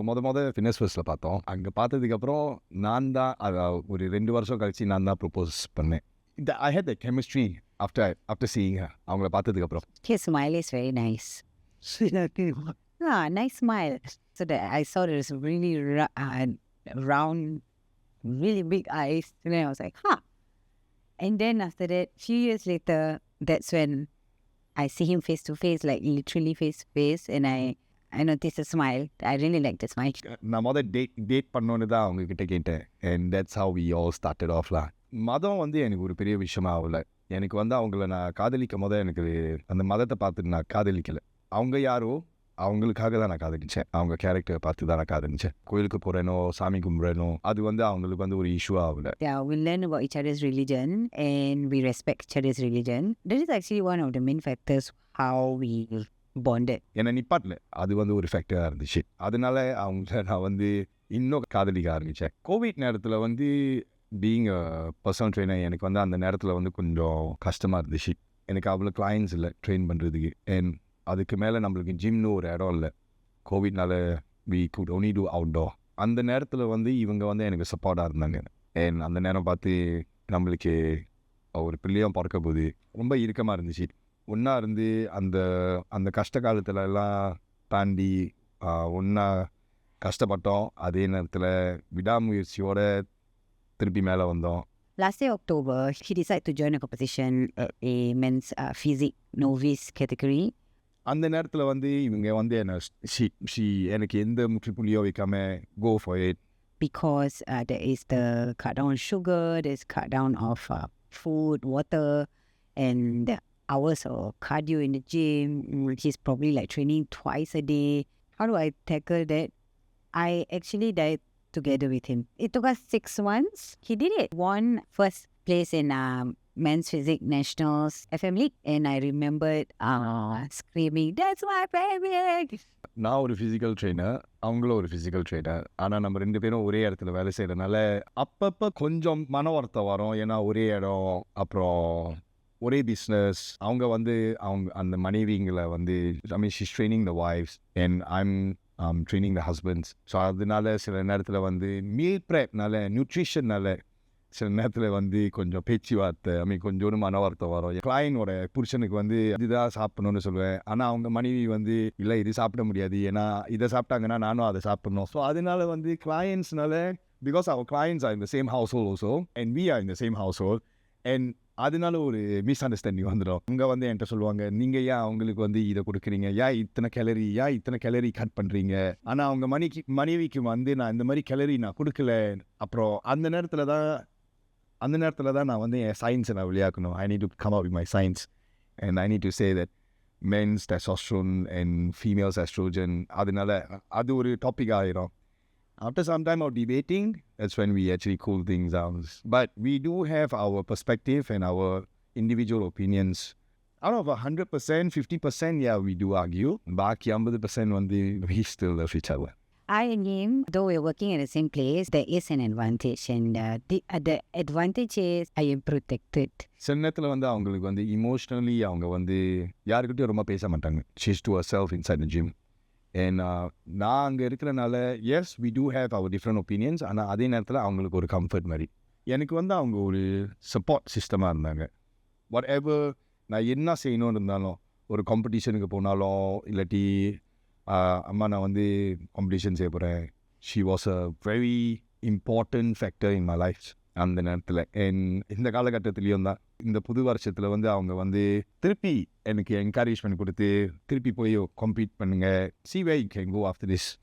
நம்ம முத முத ஃபிட்னஸ் ஃபர்ஸ்ட்டில் பார்த்தோம் அங்கே பார்த்ததுக்கப்புறம் நான் தான் அத ஒரு ரெண்டு வருஷம் கழிச்சு நான் தான் ப்ரொப்போஸ் பண்ணேன் இந்த I hate the chemistry after after seeing அவங்கள பார்த்ததுக்கப்புறம் His smile is very nice. Ah, nice smile. So that I saw there's really ra- uh, round, really big eyes. And then I was like, huh. And then after that, few years later, that's when I see him face to face, like literally face to face, and I I noticed a smile. I really like the smile. நான் மொதல் date date பண்ணோன்னு தான் அவங்க கிட்ட கேட்டேன் and that's how we all started ஆஃப்லாம் மதம் வந்து எனக்கு ஒரு பெரிய விஷயமா ஆகல. எனக்கு வந்து அவங்கள நான் காதலிக்கும் போது எனக்கு அந்த மதத்தை பார்த்துட்டு நான் காதலிக்கலை. அவங்க யாரோ அவங்களுக்காக தான் நான் காதலிச்சேன். அவங்க கேரக்டரை பார்த்து தான் நான் காதலிச்சேன். கோயிலுக்கு போகிறேனோ சாமி கும்பிட்றேனோ அது வந்து அவங்களுக்கு வந்து ஒரு இஷ்யூ ஆகல. Yeah, we learn about each other's religion and we respect each other's religion. That is actually one of the main factors how we bonded. என்னை நிப்பாட்டல. அது வந்து ஒரு ஃபேக்டராக இருந்துச்சு. அதனால அவங்கள நான் வந்து இன்னும் காதலிக்க ஆரம்பித்தேன் கோவிட் நேரத்தில் வந்து பீயிங் பர்சனல் ட்ரெயினர் எனக்கு வந்து அந்த நேரத்தில் வந்து கொஞ்சம் கஷ்டமாக இருந்துச்சு. எனக்கு அவ்வளோ கிளைண்ட்ஸ் இல்லை ட்ரெயின் பண்ணுறதுக்கு அண்ட் அதுக்கு மேலே நம்மளுக்கு ஜிம்னு ஒரு இடம் இல்லை. கோவிட்னால we could only do outdoor அந்த நேரத்தில் வந்து இவங்க வந்து எனக்கு சப்போர்ட்டாக இருந்தாங்க. அண்ட் அந்த நேரம் பார்த்து நம்மளுக்கு ஒரு பிள்ளையும் பிறக்க போகுது ரொம்ப இறுக்கமாக இருந்துச்சு. ஒன்றா இருந்து அந்த அந்த கஷ்ட காலத்துல எல்லாம் தாண்டி ஒன்றா கஷ்டப்பட்டோம் அதே நேரத்தில் விடாமுயற்சியோட திருப்பி மேலே வந்தோம் Last year, October, he decided to join a competition at a men's uh, physique novice category. அந்த நேரத்தில் வந்து இவங்க வந்து என்னை ஷி ஷி எனக்கு எந்த முற்றுப்புள்ளியோ வைக்காம go for it because uh, there is the cut down on sugar, there's cut down of uh, food, water, and the hours of cardio in the gym. Mm, He's probably like training twice a day. How do I tackle that? I actually died together with him. It took us six months. He did it. Won first place in um, men's physique nationals FM league, and I remembered uh, screaming, "That's my baby!" நான் ஒரு physical trainer அவங்களும் ஒரு physical trainer ஆனால் நம்ம ரெண்டு பேரும் ஒரே இடத்துல வேலை செய்கிறனால அப்பப்போ கொஞ்சம் மன வருத்தம் வரும் ஏன்னா ஒரே இடம் அப்புறம் ஒரே பிஸ்னஸ் அவங்க வந்து அவங்க அந்த மனைவிங்களை வந்து I mean she's training the wives and I'm training the husbands so அதனால சில நேரத்தில் வந்து மீல் ப்ரேப்னால நியூட்ரிஷன்னால சில நேரத்தில் வந்து கொஞ்சம் பேச்சுவார்த்தை ஐ மீன் கொஞ்சோண்டு மனவார்த்தை வரும். கிளைனோட புருஷனுக்கு வந்து இதுதான் சாப்பிடணும்னு சொல்லுவேன். ஆனால் அவங்க மனைவி வந்து இல்லை இது சாப்பிட முடியாது. ஏன்னா இதை சாப்பிட்டாங்கன்னா நானும் அதை சாப்பிடணும். ஸோ அதனால வந்து கிளையன்ஸ்னால because our clients are in the same household also and we are in the same household and அதனால ஒரு மிஸ் அண்டர்ஸ்டாண்டிங் வந்துடும் இங்கே வந்து என்கிட்ட சொல்லுவாங்க நீங்கள் ஏன் அவங்களுக்கு வந்து இதை கொடுக்குறீங்க? ஏன் இத்தனை கேலரி ஏன் இத்தனை கேலரி கட் பண்ணுறீங்க ஆனால் அவங்க மணிக்கு மனைவிக்கு வந்து நான் இந்த மாதிரி கேலரி நான் கொடுக்கல. அப்புறம் அந்த நேரத்தில் தான் அந்த நேரத்தில் தான் நான் வந்து என் சயின்ஸை நான் விளையாக்கணும். I need to come up my science and I need to say that men's testosterone and females estrogen அதனால அது ஒரு டாபிக் ஆயிரும். After some time of debating, that's when we actually cool things down. But we do have our perspective and our individual opinions. Out of 100%, 50%, yeah, we do argue. பாக்கி 50% வந்து we still love each other. I and him, though we're working at the same place, there is an advantage, and uh, the uh, the advantage is I am protected. சில நேரத்தில் வந்து அவங்களுக்கு வந்து emotionally அவங்க வந்து யாருக்கிட்டையும் ரொம்ப பேச மாட்டாங்க she's to a self inside the gym ஏன்னா uh, நான் அங்கே இருக்கிறனால as we do have our different opinions ஆனால் அதே நேரத்தில் அவங்களுக்கு ஒரு கம்ஃபர்ட் மாதிரி. எனக்கு வந்து அவங்க ஒரு சப்போர்ட் சிஸ்டமாக இருந்தாங்க. வாட் எவர் நான் என்ன செய்யணும்னு இருந்தாலும் ஒரு காம்படிஷனுக்கு போனாலும் இல்லாட்டி அம்மா நான் வந்து காம்படிஷன் செய்ய போகிறேன் she was a very important factor in my life அந்த நேரத்தில். என் இந்த காலகட்டத்துலேயும் தான். இந்த புது வருஷத்தில் வந்து அவங்க வந்து திருப்பி எனக்கு என்கரேஜ் பண்ணி கொடுத்து திருப்பி போய் கம்ப்ளீட் பண்ணுங்க. See we can go after this